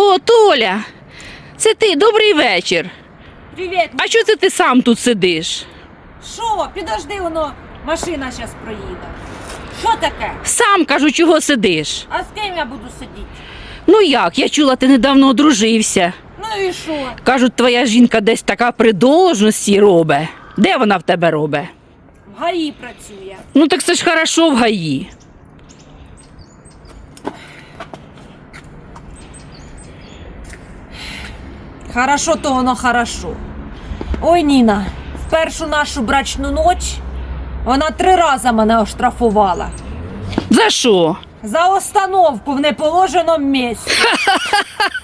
О, Толя, це ти, добрий вечір. Привіт. А що це ти сам тут сидиш? Що? Підожди, воно машина зараз проїде. Що таке? Сам кажу, чого сидиш? А з ким я буду сидіти? Ну як, я чула, ти недавно одружився. Ну і що? Кажуть, твоя жінка десь така при должності робить. Де вона в тебе робить? В ГАІ працює. Ну так це ж хорошо в гаї. Хорошо, то воно хорошо. Ой, Ніна, в першу нашу брачну ніч вона три рази мене оштрафувала. За що? За остановку в неположеному місці.